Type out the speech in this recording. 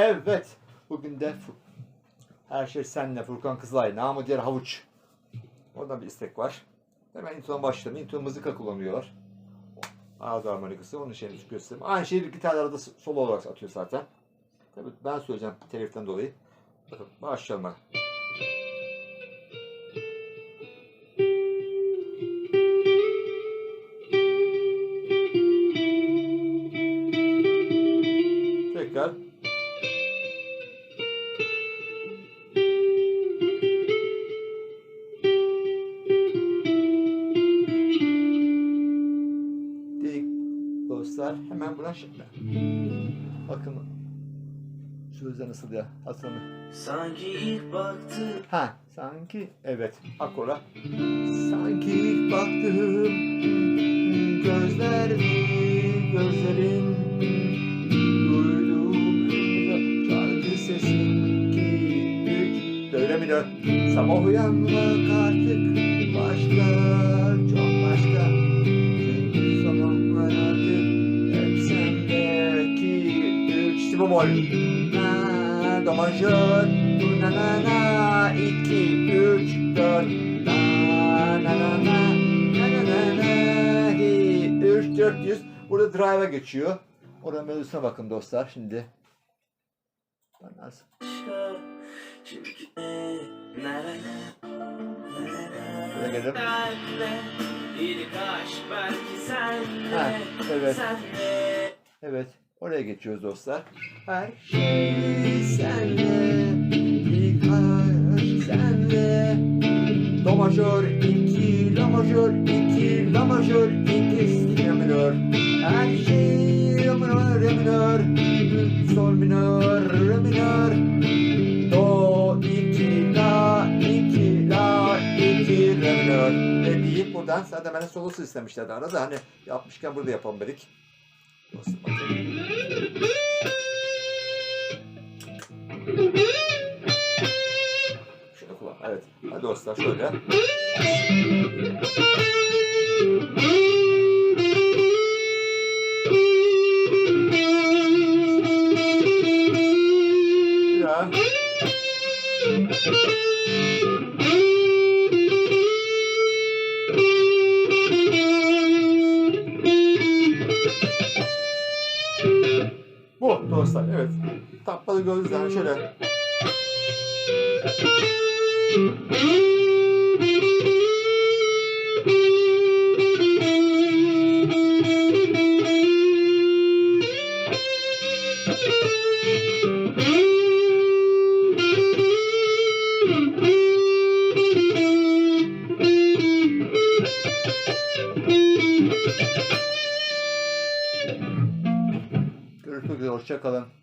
Evet. Bugün de her şey senle Furkan Kızılay. Namı diğer havuç. Oradan bir istek var. Hemen intona başlayalım. Intro mızıka kullanıyor. Ağız harmonikası. Onun şeyini göstereyim. Aynı şeyi bir gitar arada solo olarak atıyor zaten. Tabii ben söyleyeceğim teliften dolayı. Başlayalım. Dostlar. Hemen buna şimdi. Bakın sözler nasıl ya? Hasan'ı. Sanki ilk baktı Ha sanki evet akora. Sanki ilk baktığım gözler gözlerin duyduğum şarkı sesin ki üç böyle mi dön? Sabah uyanmak artık başka bemol Na do majör Na na na üç dört Na na na na Na na na na üç dört yüz Burada drive'a geçiyor. Oranın melodisine bakın dostlar şimdi. Na Buraya gelelim. Ha, evet. Evet, oraya geçiyoruz dostlar. Her şey senle, ilk senle. Do majör 2, la majör 2, la majör 2, si la minör. Her şey la minör, re minör, sol minör, re minör. Do 2, la 2, la 2, re minör. Ve deyip buradan zaten bana solosu istemişlerdi arada hani yapmışken burada yapalım dedik. Dostum bakayım. Şunu kullan. Evet. Hadi dostlar şöyle. Bir dostlar. Evet. Taplalı gördüğünüz yani şöyle. Görüşmek üzere. Hoşça kalın.